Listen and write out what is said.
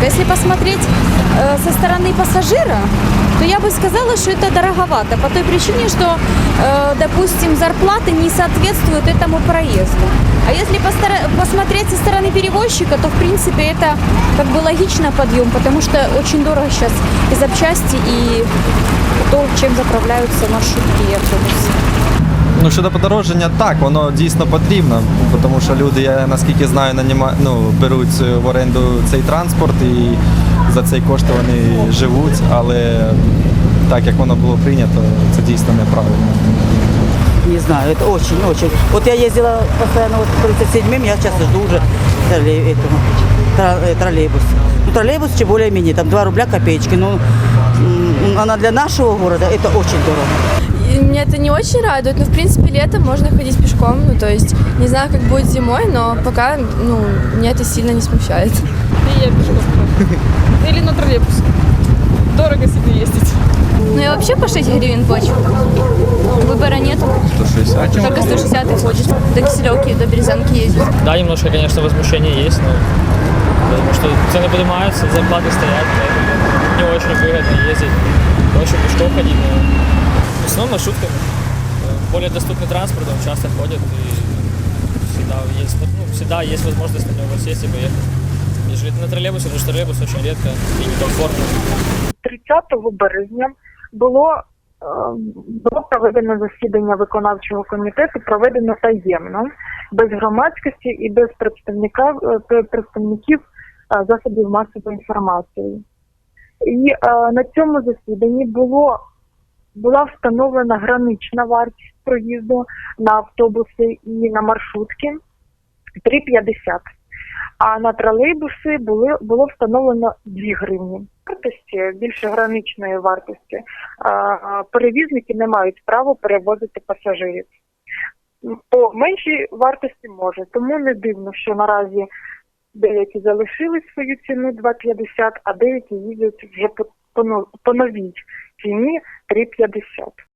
Если посмотреть э, со стороны пассажира, то я бы сказала, что это дороговато, по той причине, что, э, допустим, зарплаты не соответствуют этому проезду. А если посмотреть со стороны перевозчика, то, в принципе, это как бы логично подъем, потому что очень дорого сейчас и запчасти, и то, чем заправляются маршрутки и автобусы. Ну щодо подорожчання, так, воно дійсно потрібно, тому що люди, я наскільки знаю, наніма, ну, беруть в оренду цей транспорт і за цей кошт вони живуть, але так як воно було прийнято, це дійсно неправильно. Не знаю, это очень-очень. Вот я ездила постоянно вот по 37-м, я сейчас жду уже троллей- этому, тра- э, троллейбус. Ну, троллейбус тем более-менее, там 2 рубля копеечки. Но м, она для нашего города это очень дорого. И Меня это не очень радует, но в принципе летом можно ходить пешком, ну то есть не знаю, как будет зимой, но пока ну меня это сильно не смущает. И я пешком. Или на троллейбус. Дорого себе ездить. Ну и вообще по 6 гривен плачу. Выбора нету. 160. Только 160 и ходишь. До Киселевки, до Березанки ездить. Да, немножко, конечно, возмущение есть, но потому что цены поднимаются, зарплаты стоят, поэтому не очень выгодно ездить. Проще пешком ходить, но в основном маршрутками. Э, Более доступный транспорт, он часто ходит и всегда есть, вот, ну, всегда есть возможность на него сесть и поехать. Если это на троллейбусе, потому что троллейбус очень редко и некомфортно. 30 березня було, е, було проведено засідання виконавчого комітету, проведено таємно, без громадськості і без представника, е, пре- представників е, засобів масової інформації. І е, на цьому засіданні було, була встановлена гранична вартість проїзду на автобуси і на маршрутки 3,50. А на тролейбуси були, було встановлено 2 гривні. Вартості більше граничної вартості перевізники не мають права перевозити пасажирів. По меншій вартості може, тому не дивно, що наразі деякі залишили свою ціну 2,50, а деякі їздять вже по, новій ціні 3,50.